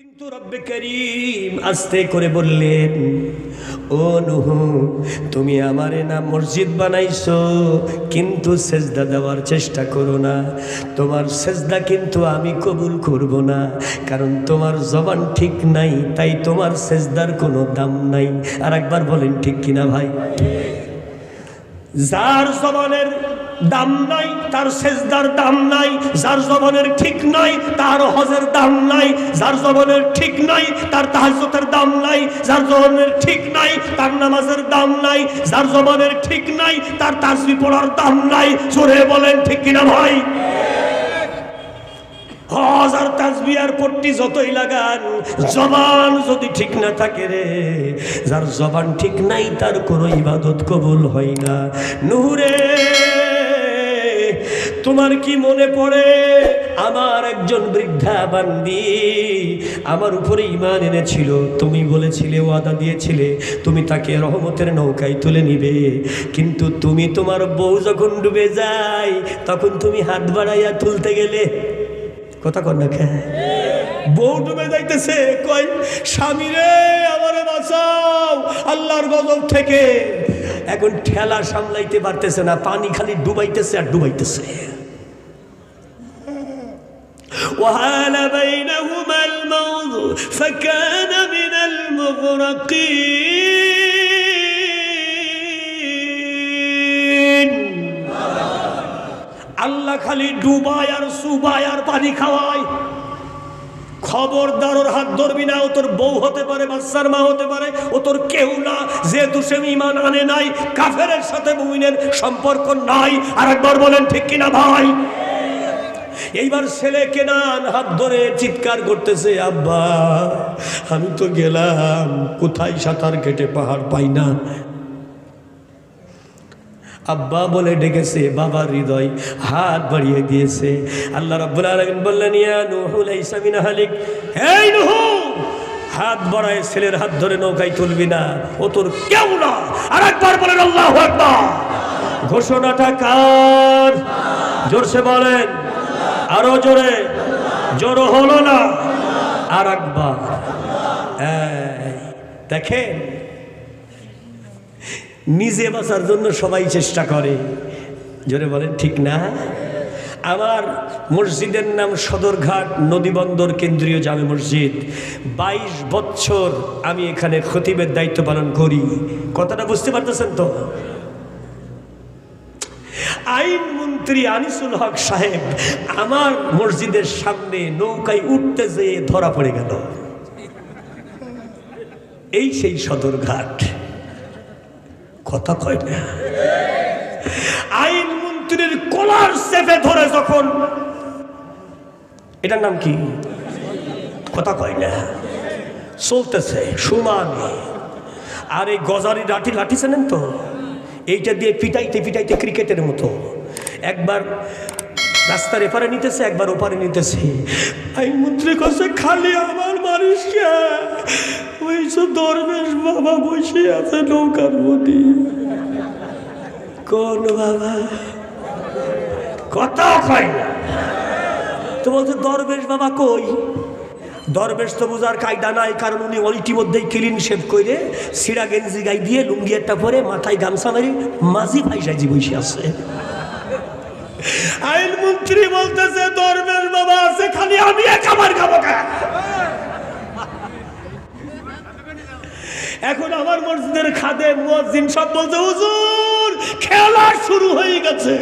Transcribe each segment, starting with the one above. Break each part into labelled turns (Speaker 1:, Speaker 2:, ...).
Speaker 1: কিন্তু রব্বে করিম আস্তে করে বললেন, ও নুহু, তুমি আমার না মসজিদ বানাইছো, কিন্তু সেজদা দেওয়ার চেষ্টা করো না। তোমার সেজদা কিন্তু আমি কবুল করব না, কারণ তোমার জবান ঠিক নাই, তাই তোমার সেজদার কোনো দাম নাই। আর একবার বলেন, ঠিক কিনা ভাই? যার জবানের দাম নাই, তার সেজদার দাম নাই, যার জবানের ঠিক নাই, তার হজের দাম নাই, যার জবানের ঠিক নাই, তার তাহাজ্জুদের দাম নাই, যার জবানের ঠিক নাই, তার নামাজের দাম নাই, যার জবানের ঠিক নাই, তার তাসবি পড়ার দাম নাই। চোরে বলেন, ঠিক কিনা ভাই? হজ আর তাসবিয়ার পট্টি যতই লাগান, জবান যদি ঠিক না থাকে রে, যার জবান ঠিক নাই, তার কোনো ইবাদত কবুল হয় না। নুহুরে তোমার কি মনে পড়ে? আমার একজন বৃদ্ধা বান্দি আমার উপরে ইমান এনেছিল। তুমি বলেছিলে, ওয়াদা দিয়েছিলে, তুমি তাকে রহমতের নৌকায় তুলে নিবে। কিন্তু তুমি তোমার বউ যখন ডুবে যায়, তখন তুমি হাত বাড়াইয়া তুলতে গেলে কথা কর না কে? বউ ডুবে যাইতেছে কই স্বামী রে, আমারে বাঁচাও, আল্লাহর গজব থেকে। এখন ঠেলা সামলাইতে পারতেছে না, পানি খালি ডুবাইতেছে আর ডুবাইতেছে। وحال بينهما الموج فكان من المغرقين আল্লাহ খালি ডুবায় আর সুবায় আর পানি খাওয়ায় খবরদার ওর হাত ধরবি না ও তোর বউ হতে পারে বাচ্চার মা হতে পারে ও তোর কেউ না যেহেতু সে ইমান আনে নাই কাফেরের সাথে মুমিনের সম্পর্ক নাই আর একবার বলেন ঠিক কিনা ভাই এইবার ছেলে কেনান হাত ধরে চিৎকার করতেছে, আব্বা, আমি তো গেলাম, কোথায় সাঁতার কেটে পাহাড় পাই না? আব্বা বলে ডেকেছে, বাবার হৃদয় হাত বাড়িয়ে দিয়েছে। আল্লাহ রাব্বুল বললেন হাত বাড়ায় ছেলের হাত ধরে নৌকায় তুলবি না, ও তোর কেউ না। আর একবার বলেন, আল্লাহু ঘোষণাটা কার? জোরসে বলেন আরও জোরে জোরো হলো না। আর একবার। দেখেন, নিজে বাঁচার জন্য সবাই চেষ্টা করে। জোরে বলেন, ঠিক না? আমার মসজিদের নাম সদরঘাট, নদীবন্দর, কেন্দ্রীয় জামে মসজিদ। বাইশ বছর আমি এখানে খতিবের দায়িত্ব পালন করি। কথাটা বুঝতে পারতেছেন তো? আইনমন্ত্রী আনিসুল হক সাহেব, আমার মসজিদের সামনে নৌকায় উঠতে যেয়ে ধরা পড়ে গেল। এই সেই সদরঘাট কথা কয় না? আইনমন্ত্রীর কলার চেপে ধরে যখন। এটার নাম কি? কথা কয় না? চলতেছে, সুমানি। আর এই গজারি লাঠি লাঠি চেনেন তো? এইটা দিয়ে পিটাইতে পিটাইতে ক্রিকেটের মতো একবার রাস্তার এপারে নিতেছে, একবার ওপারে নিতেছে। আইনমন্ত্রী কাছে খালি আমার মানুষকে ওই সব দরবেশ বাবা বসে আছে নৌকার মধ্যে। কোন বাবা? কথা কয় না। তো বলছে দরবেশ বাবা কই? দরবেশ তো বোঝার কায়দা নাই, কারণ উনি ইতিমধ্যেই ক্লিন শেভ করে সিরা গেঞ্জি গাই দিয়ে লুঙ্গি একটা পরে মাথায় গামছা মারি মাঝি ভাই সাজি বসে আছে। আইনমন্ত্রী বলতেছে, দরবেশ বাবা আছে, খালি আমি আমার খাব এখন আমার মসজিদের খাদে মুয়াজ্জিন সব বলছে, হুজুর, খেলা শুরু হয়ে গেছে।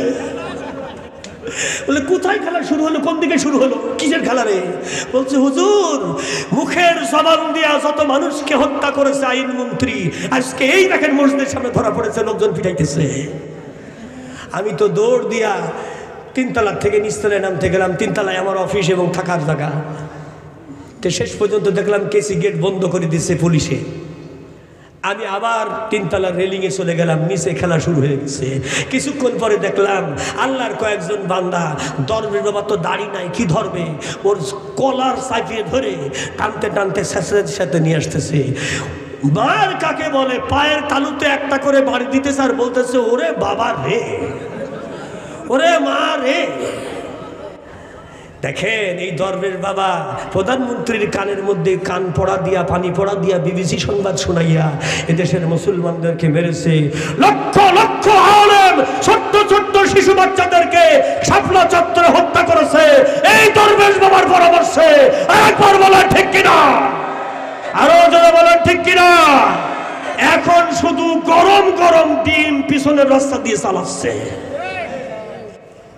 Speaker 1: বলে, কোথায় খেলা শুরু হলো? কোন দিকে শুরু হলো? কিসের খেলা রে? বলছে, হুজুর, মুখের জবান দিয়া যত মানুষকে হত্যা করেছে আইনমন্ত্রী আজকে এই দেখেন মসজিদের সামনে ধরা পড়েছে, লোকজন পিটাইতেছে। আমি তো দৌড় দিয়া তিনতলার থেকে নিচতলায় নামতে গেলাম, তিনতলায় আমার অফিস এবং থাকার জায়গা। তো শেষ পর্যন্ত দেখলাম কেসি গেট বন্ধ করে দিচ্ছে পুলিশে। আমি আবার তিনতলার রেলিংয়ে চলে গেলাম, নিচে খেলা শুরু হয়ে গেছে। কিছুক্ষণ পরে দেখলাম আল্লাহর কয়েকজন বান্দা দরবের বাবা তো দাড়ি নাই, কি ধরবে ওর কলার চাপিয়ে ধরে টানতে টানতে সাথে সাথে নিয়ে আসতেছে। মার কাকে বলে? পায়ের তালুতে একটা করে বাড়ি দিতেছে আর বলতেছে, ওরে বাবা রে, ওরে মা রে। দেখেন এই ধর্মের বাবা, প্রধানমন্ত্রীর কানের মধ্যে কান পড়া দিয়া, পানি পড়া দিয়া বিবিসি সংবাদ শোনাইয়া এদেশের মুসলমানদেরকে মেরেছে। লক্ষ লক্ষ আলেম, ছোট্ট ছোট্ট শিশু বাচ্চাদেরকে শাপলা চত্বরে হত্যা করেছে। এই ধর্মের বাবার পরামর্শে একবার বলা ঠিক কিনা? আরও যারা বলেন ঠিক কিনা? এখন শুধু গরম গরম ডিম পিছনের রাস্তা দিয়ে চালাচ্ছে।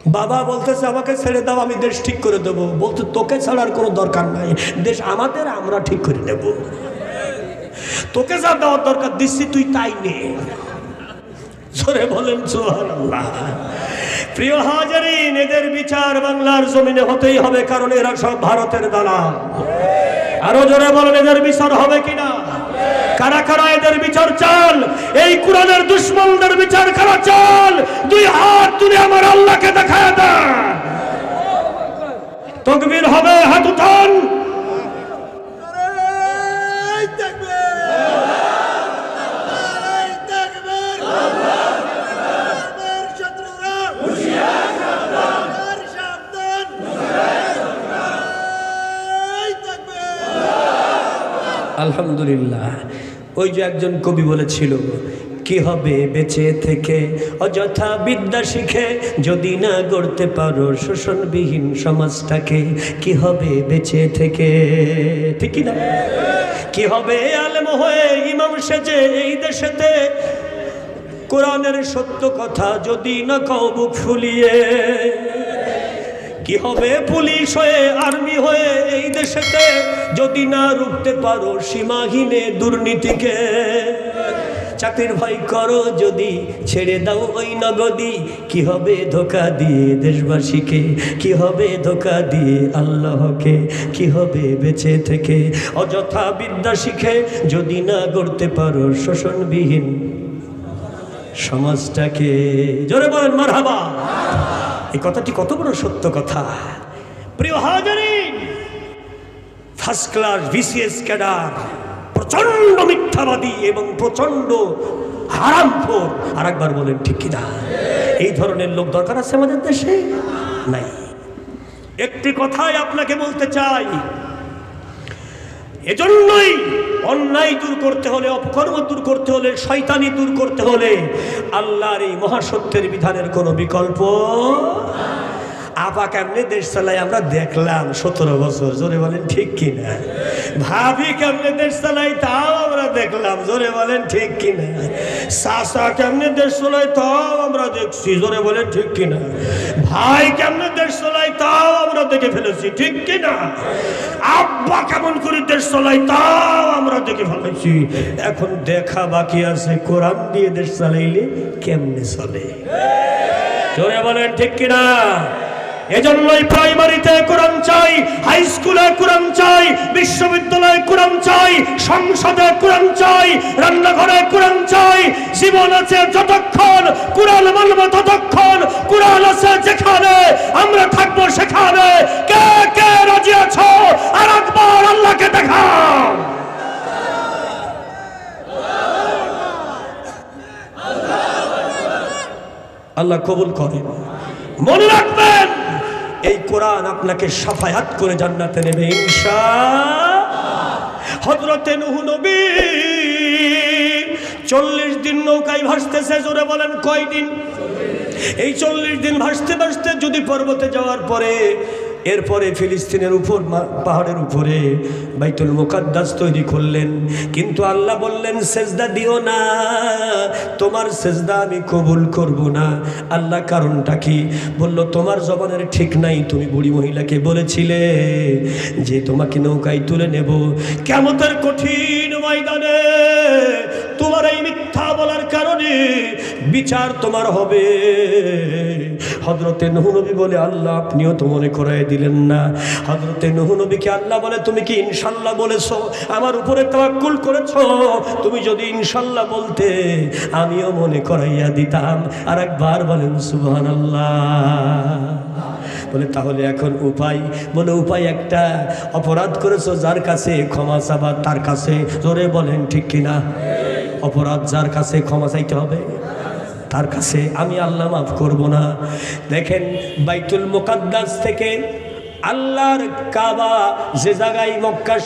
Speaker 1: বাবা বলতেছে, আমাকে ছেড়ে দাও, আমি দেশ ঠিক করে দেবো। বলতে তোকে ছাড়ার কোনো দরকার নাই। দেশ আমাদের, আমরা ঠিক করে নেব। তোকে যা দেওয়ার দরকার, দিচ্ছি, তুই তাই নে। জোরে বলেন প্রিয় হাজারিন, এদের বিচার বাংলার জমিনে হতেই হবে, কারণ এরা সব ভারতের দালাল। আরও জোরে বলেন, এদের বিচার হবে কিনা? কারা কারা এদের বিচার চাল এই কোরআনের দুশ্মনদের বিচার কারা চাল দুই হাত তুলে আমার আল্লাহকে দেখায় দেন। তকবীর হবে, হাত উঠান। আলহামদুলিল্লাহ। ওই যে একজন কবি বলেছিল, কি হবে বেঁচে থেকে? অযথা বিদ্যা শিখে যদি না গড়তে পারো শোষণবিহীন সমাজটাকে, কি হবে বেঁচে থেকে? ঠিক না কি হবে আলেম হয়ে ইমাম সেজে এই দেশেতে? কোরআনের সত্য কথা যদি না কও বুক ফুলিয়ে কি হবে পুলিশ হয়ে, আর্মি হয়ে এই দেশেতে? যদি না রুখতে পারো সীমাহীনে দুর্নীতিকে। চাকরির ভয় করো যদি, ছেড়ে দাও ওই নগদি। কি হবে ধোকা দিয়ে দেশবাসীকে? কি হবে ধোকা দিয়ে আল্লাহকে? কি হবে বেঁচে থেকে? অযথা বিদ্যা শিখে যদি না গড়তে পারো শোষণবিহীন সমাজটাকে। জোরে বলেন, মারহাবা। এই কথাটি কত বড় সত্য কথা। প্রিয় হাজারিন ফার্স্ট ক্লাস বিসিএস ক্যাডার প্রচণ্ড মিথ্যাবাদী এবং প্রচণ্ড হারামখোর। আর একবার বলেন, ঠিক কিনা এই ধরনের লোক দরকার আছে আমাদের দেশে? নাই। একটি কথাই আপনাকে বলতে চাই এজন্যই অন্যায় দূর করতে হলে, অপকর্ম দূর করতে হলে, শয়তানি দূর করতে হলে আল্লাহর এই মহাসত্যের বিধানের কোনো বিকল্প আপা কেমনে দেশ চালায় আমরা দেখলাম সতেরো বছর। জোরে বলেন, ঠিক কিনা? ভাবি কেমনে দেশ চালাই, তাও আমরা দেখলাম, জোরে বলেন ঠিক কিনা চাষা কেমনে দেশ চালাই, তাও আমরা দেখছি, জোরে বলেন ঠিক কিনা ভাই কেমনে দেশ চালাই, তাও আমরা দেখে ফেলেছি, ঠিক কিনা আব্বা কেমন করে দেশ চলাই, তাও আমরা দেখে ফেলেছি। এখন দেখা বাকি আছে, কোরআন দিয়ে দেশ চালাইলে কেমনে চলে? জোরে বলেন ঠিক কিনা এজন্যই প্রাইমারিতে কোরআন চাই, হাই স্কুলে কোরআন চাই, বিশ্ববিদ্যালয়ে কোরআন চাই, সংসদে কোরআন চাই, রান্নাঘরে কোরআন চাই, জীবন আছে যতক্ষণ, কোরআন মানব ততক্ষণ, কোরআন আছে যেখানে, আমরা থাকব সেখানে। কে কে রাজি আছো? আর একবার আল্লাহকে দেখাও। আল্লাহ কবুল করেন। মনে রাখবেন এই কোরআন আপনাকে সাফায়াত করে জান্নাতে নেবে হজরতে নুহু নবী চল্লিশ দিন নৌকায় ভাসতেছে, জোরে বলেন কয়দিন? এই চল্লিশ দিন ভাসতে ভাসতে যদি পর্বতে যাওয়ার পরে এরপরে ফিলিস্তিনের উপর পাহাড়ের উপরে বাইতুল মোকাদ্দাস তৈরি করলেন। কিন্তু আল্লাহ বললেন, সেজদা দিও না। তোমার সেজদা আমি কবুল করব না। আল্লাহ কারণটা কি? বলল, তোমার জবানের ঠিক নাই। তুমি বুড়ি মহিলাকে বলেছিলে যে তোমাকে নৌকায় তুলে নেব। কেমতের কঠিন ময়দানে তোমার এই মিথ্যা বলার কারণে বিচার তোমার হবে। হজরতে নহনবী বলে, আল্লাহ, আপনিও তো মনে করাই দিলেন না। হজরতে নহনবীকে আল্লাহ বলে, তুমি কি ইনশাল্লাহ বলেছ? আমার উপরে তাওয়াক্কুল করেছ? তুমি যদি ইনশাল্লাহ বলতে, আমিও মনে করাইয়া দিতাম। আর একবার বলেন সুবহান আল্লাহ বলে, তাহলে এখন উপায়, বলে, উপায় একটা অপরাধ করেছ যার কাছে ক্ষমা চাবা, তার কাছে জোরে বলেন, ঠিক কিনা? অপরাধ যার কাছে ক্ষমা চাইতে হবে। তার কাছে, আমি আল্লাহ মাফ করব না। দেখেন, বাইতুল মোকাদ্দাস থেকে আল্লাহর কাবা যে জায়গায় মক্কা